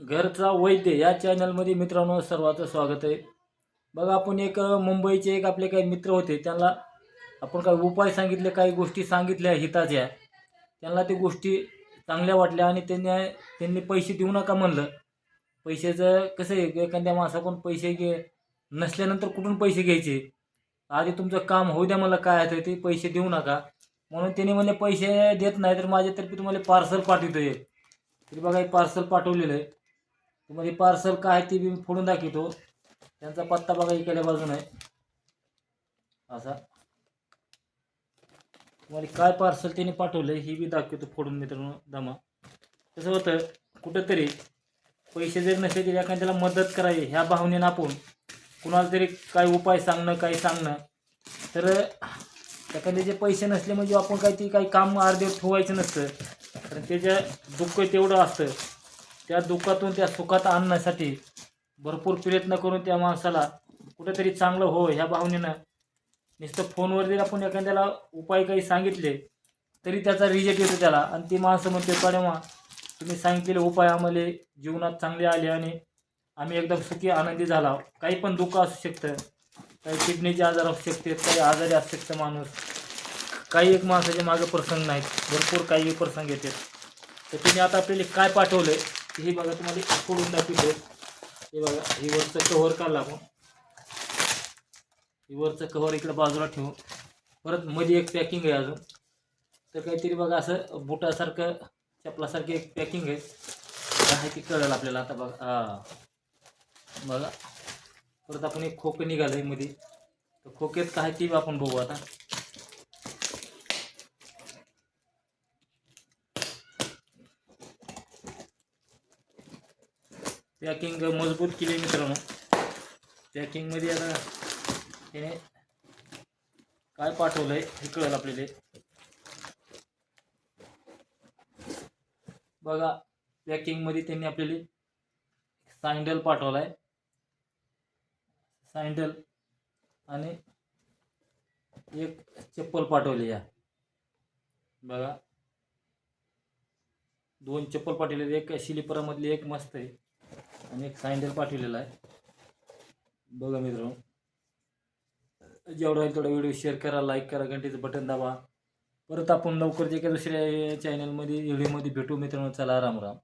घरचा वैद्य या चॅनलमध्ये मित्रांनो सर्वांचं स्वागत आहे. बघा आपण एक मुंबईचे एक आपले काही मित्र होते त्यांना आपण काही उपाय सांगितले काही गोष्टी सांगितल्या हिताच्या. त्यांना ते गोष्टी चांगल्या वाटल्या आणि त्यांनी त्यांनी पैसे देऊ नका म्हणलं. पैशाचं कसं आहे एखाद्या माणसाकडून पैसे घे नसल्यानंतर कुठून पैसे घ्यायचे? आधी तुमचं काम होऊ द्या मला काय आहे ते पैसे देऊ नका. म्हणून त्यांनी म्हणले पैसे देत नाही तर माझ्यातर्फे तुम्हाला पार्सल पाठवतो आहे तरी बघा एक पार्सल पाठवलेलं आहे. तुम्हाला पार्सल काय आहे ते बी मी फोडून दाखवतो. त्यांचा पत्ता बघा इकडल्या बाजून. आहे असा. तुम्हाला काय पार्सल त्यांनी पाठवलं ही बी दाखवतो फोडून मित्रांनो दमा. कसं होतं कुठंतरी पैसे जरी नसले तरी एखाद्याला मदत करावी ह्या भावनेनं आपण कुणाला तरी काय उपाय सांगणं काही सांगणं. तर एखाद्याचे पैसे नसले म्हणजे आपण काही ते काही काम अर्धे ठेवायचं नसतं. कारण त्याच्या दुःख तेवढं असतं. त्या दुःखातून त्या सुखात आणण्यासाठी भरपूर प्रयत्न करून त्या माणसाला कुठेतरी चांगलं हो ह्या भावनेनं नुसतं फोनवर जरी आपण एखाद्याला उपाय काही सांगितले तरी त्याचा रिजेक्ट येतो त्याला. आणि ती माणसं म्हणते पाडेमा तुम्ही सांगितलेले उपाय आम्हाला जीवनात चांगले आले आणि आम्ही एकदम सुखी आनंदी झाला काही पण दुःख असू शकतं. काही किडनीचे आजार असू शकते काही आजारी असू शकतं माणूस. काही एक माणसाचे मागे प्रसंग नाहीत. भरपूर काही प्रसंग येतात. तर तिने आता आपल्याला काय पाठवलं आहे हे बघा तुम्हाला फोडून दाखवतो. हे बघा हे वरचं कव्हर काढला आपण. हे वरचं कव्हर इकडे बाजूला ठेवू परत मध्ये एक पॅकिंग आहे अजून. तर काहीतरी बघा असं बुटासारखं चपलासारखं एक पॅकिंग आहे. काय आहे ते कळेल आपल्याला आता बघा. हां. बघा. परत आपण एक खोकं निघालं आहे मध्ये. तर खोक्यात काय ते आपण बघू आता. पॅकिंग मजबूत केली मित्रांनो. पॅकिंगमध्ये आता त्याने काय पाठवलं आहे हे कळेल आपल्याला. बघा पॅकिंगमध्ये त्यांनी आपल्याला सँडल पाठवला आहे सँडल आणि एक चप्पल पाठवली या. बघा. दोन चप्पल पाठवले एक शिलिपरामधली एक मस्त आहे. आणि एक सँडल पाठवलेला आहे. बघा मित्रांनो. जेवढा होईल तेवढा व्हिडिओ शेअर करा लाईक करा घंटेचं बटन दाबा. परत आपण लवकर जे काही दुसऱ्या चॅनलमध्ये व्हिडिओमध्ये भेटू मित्रांनो. चला राम राम